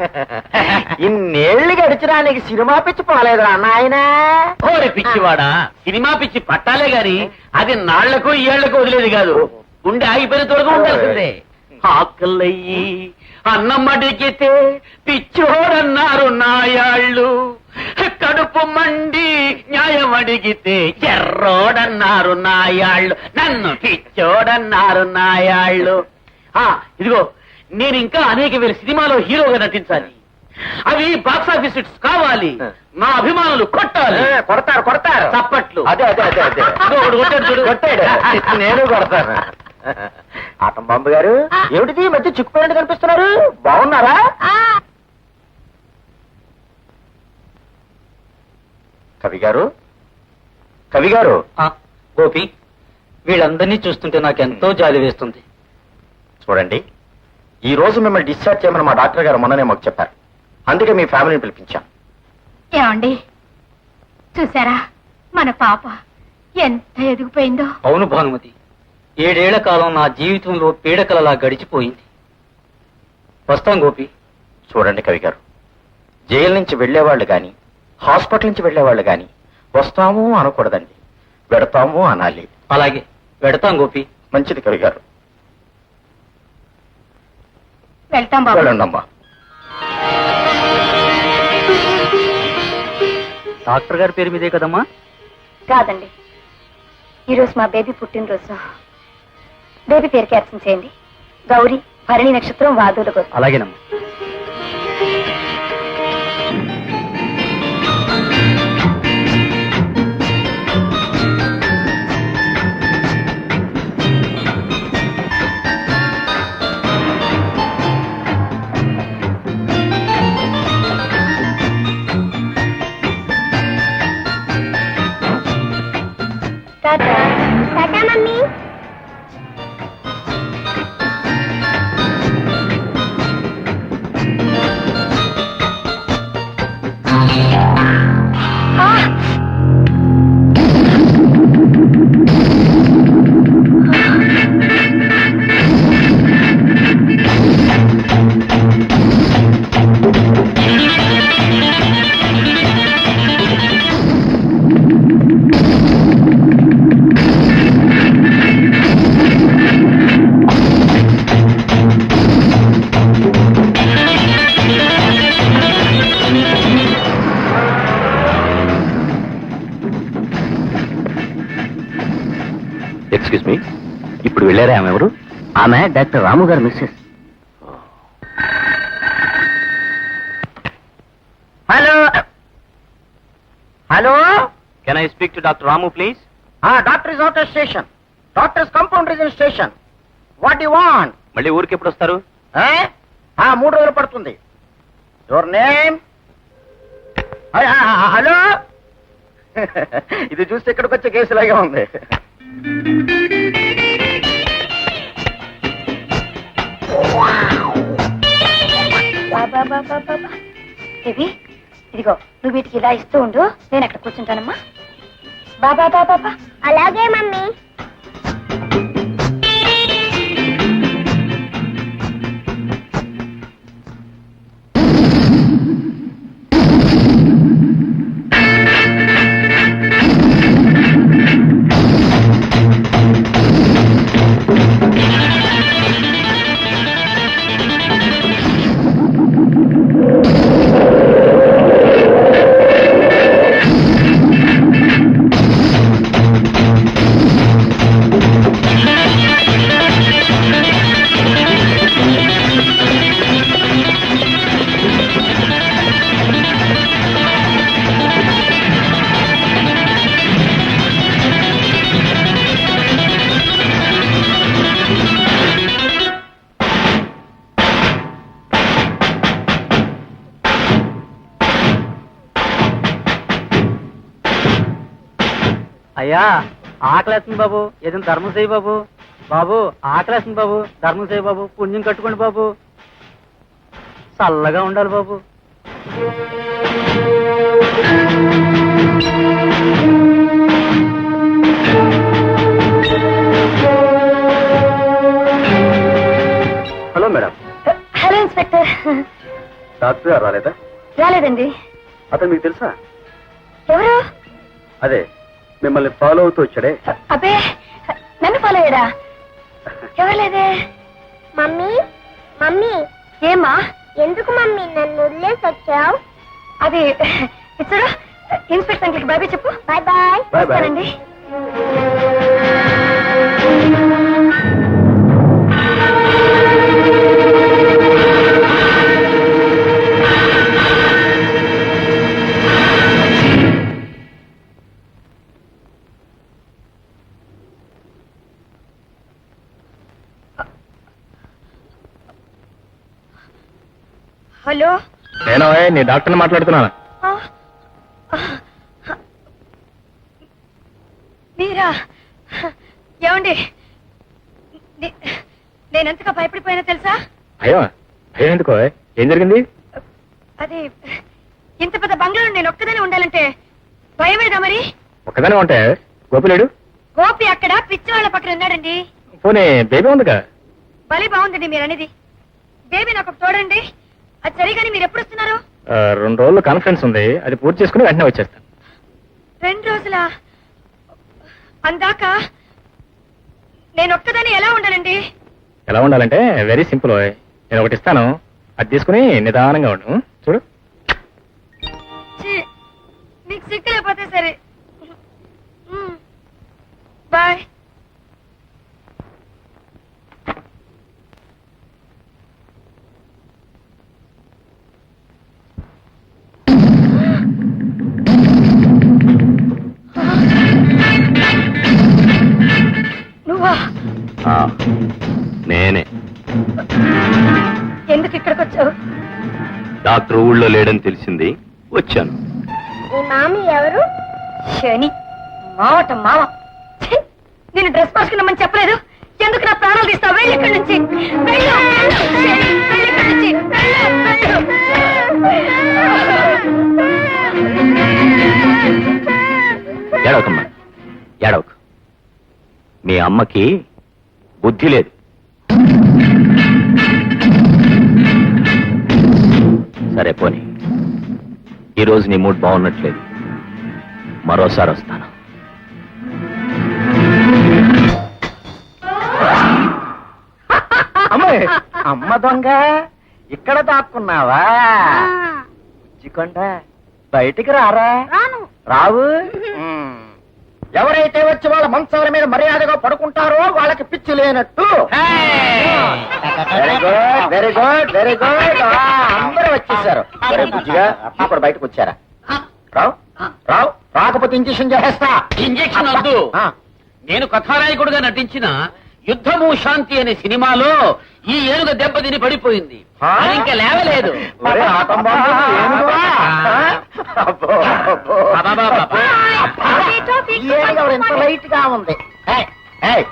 ఇన్నేళ్ళు గడిచినా నీకు సినిమా పిచ్చి పోలేదురా నాయనా. ఓరి పిచ్చివాడా సినిమా పిచ్చి పట్టాలే గాని అది నాళ్ళకు ఏళ్ళకు వదిలేది కాదు. గుండె ఆగిపోయిన తొడగా ఉండాల్సిందే. ఆకలయ్యి అన్నం అడిగితే పిచ్చోడన్నారు నాయాళ్ళు. కడుపు మండి న్యాయం అడిగితే ఎర్రోడన్నారు నాయాళ్ళు. నన్ను పిచ్చోడన్నారు నాయాళ్ళు. ఆ ఇదిగో నేను ఇంకా అనేక వేల సినిమాలో హీరోగా నటించాలి. అవి బాక్స్ ఆఫీస్ హిట్స్ కావాలి. నా అభిమానులు కొట్టాలి. ఏ, కొడతారు కొడతారు. చప్పట్లు. అదే అదే అదే అదే. కొట్టాడు చూడు. కొట్టాడు. నేను కొడతాను. ఆటం బాంబు గారు ఏమిటిది? మధ్య చిక్కుపోయినట్టు కనిపిస్తున్నారు. బాగున్నారా? కవి గారు? కవి గారు? ఆ, గోపి వీళ్ళందరినీ చూస్తుంటే నాకు ఎంతో జాలి వేస్తుంది. చూడండి. ఈ రోజు మిమ్మల్ని డిశ్చార్జ్ చేయమని మా డాక్టర్ గారు మొన్ననే మాకు చెప్పారు. అందుకే మీ ఫ్యామిలీని పిలిపించాం. ఏమండి? చూసారా మన పాప ఎంత ఎదిగిపోయిందో. అవును భానుమతి. ఏడేళ్ళ కాలం నా జీవితంలో పీడకలలా గడిచిపోయింది. వస్తాం గోపి. చూడండి కవి గారు. జైలు నుంచి వెళ్ళేవాళ్ళు గాని హాస్పిటల్ నుంచి వెళ్ళేవాళ్ళు గాని వస్తాము అనకూడదండి. వెడతాము అనాలి. అలాగే. వెడతాం గోపి. మంచిది కవి గారు. వెళ్తాం బాబు. డాక్టర్ గారి పేరు మీదే కదమ్మా? కాదండి. ఈరోజు మా బేబీ పుట్టినరోజు. బేబీ పేరు క్యాప్షన్ చేయండి. గౌరీ భరణి నక్షత్రం వాదుల కోసం అలాగేనమ్మా. Tá Tata. Tata, tá, tá, mami. Excuse me ఇప్పుడు వెళ్ళారా ఆమె ఎవరు? ఆమె డాక్టర్ రాము గారు Mrs. Hello. Hello. Can I speak to doctor Ramu please doctor is out station. Doctor's compounder is in station. What you want మళ్ళీ ఊరికి ఎప్పుడు వస్తారు? మూడు రోజులు పడుతుంది. Your name hello. ఇది చూస్తే ఇక్కడికి వచ్చే కేసులాగే ఉంది. ఇవి ఇదిగో నువ్వు వీటికి ఇలా ఇస్తూ ఉండు నేను అక్కడ కూర్చుంటానమ్మా. బాబా బాబా బాబా అలాగే మమ్మీ. అయ్యా ఆకలేస్తుంది బాబు. ఏదైనా ధర్మం చేయి బాబు. బాబు ఆకలేస్తుంది బాబు. ధర్మం చేయి బాబు. పుణ్యం కట్టుకోండి బాబు. చల్లగా ఉండాలి బాబు. Hello madam. Hello inspector. Doctor గారు రాలేదా? రాలేదండి. అతను మీకు తెలుసా? ఎవరు? అదే మిమ్మల్ని ఫాలో అవుతూ వచ్చాడే. అబ్బే నన్ను ఫాలో అయ్యాడా? ఎవరు లేదే? Mummy mummy. ఏమ్మా? ఎందుకు మమ్మీ నన్ను వదిలేసి వచ్చావు? అది ఇచ్చారు? ఇన్స్పెక్టర్ అంకుల్కి బాయ్ బాయ్ చెప్పు. Bye bye. Bye bye. వస్తానండి. హలో? నేను నీ డాక్టర్ని మాట్లాడుతున్నాను? మీరా? ఏమండి? నేనెంతగా భయపడిపోయినా తెలుసా? అయ్యో భయం ఎందుకో ఏం జరిగింది? అది ఇంత పెద్ద బంగ్లాలో నేను ఒక్కదానే ఉండాలంటే భయమేదా మరి? ఒక్కదానే ఉంటే గోపిలేడు గోపి అక్కడ పిచ్చి వాళ్ళ పక్కన ఉన్నాడండి. పోనీ బేబీ ఉందిగా? భలే బాగుందండి మీరు అనేది బేబీ నాకు తోడండి అది సరిగాని మీరు ఎప్పుడు వస్తున్నారు? రెండు రోజులు కాన్ఫరెన్స్ ఉంది. అది పూర్తి చేసుకుని వెంటనే వచ్చేస్తాను. రెండు రోజుల? అందాక నేను ఒక్కదాన్ని ఎలా ఉండాలండి? ఎలా ఉండాలంటే వెరీ సింపుల్ నేను ఒకటి ఇస్తాను. అది తీసుకుని నిదానంగా ఉండు. చూడు. ఛీ, మీకు సిగ్గు లేకపోతే నేనే. ఎందుకు ఇక్కడికి వచ్చావు? డాక్టర్ ఊళ్ళో లేడని తెలిసింది. వచ్చాను. ఈ మామి ఎవరు? శని. మావట మావ ఛీ! నేను డ్రెస్ మార్చుకున్నామని చెప్పలేదు. ఎందుకు నా ప్రాణాలు తీస్తావు? వెళ్ళి ఇక్కడి నుంచి. వెళ్ళు శని, వెళ్ళి ఇక్కడి నుంచి. వెళ్ళు, వెళ్ళు. ఏడవకమ్మా. ఏడవకు. మీ అమ్మకి బుద్ధి లేదు. సరే పోనీ. ఈరోజు నీ మూడ్ బాగున్నట్లేదు. మరోసారి వస్తాను. అమ్మాయి అమ్మ దొంగ ఇక్కడ దాక్కున్నావా? చికొండ బయటికి రారా? రావు. ఎవరైతే వచ్చి వాళ్ళ మంచాల మీద మర్యాదగా పడుకుంటారో వాళ్ళకి పిచ్చి లేనట్టు. Very good very good very good అందరూ వచ్చేసారు. సరే బుజ్జిగా ఇప్పుడు బయటకు వచ్చారా? రావు రావు రాకపోతే ఇంజక్షన్ చేసేస్తా. ఇంజెక్షన్ వద్దు. నేను కథానాయకుడుగా నటించిన యుద్ధము శాంతి అనే సినిమాలో ఈ ఏనుగు దెబ్బతిని పడిపోయింది? అది ఇంకా లేవలేదు? అబ్బో, అబ్బో. ఈ ఏనుగు ఎవరు ఇంత లైట్గా ఉంది ఏయ్, ఏయ్,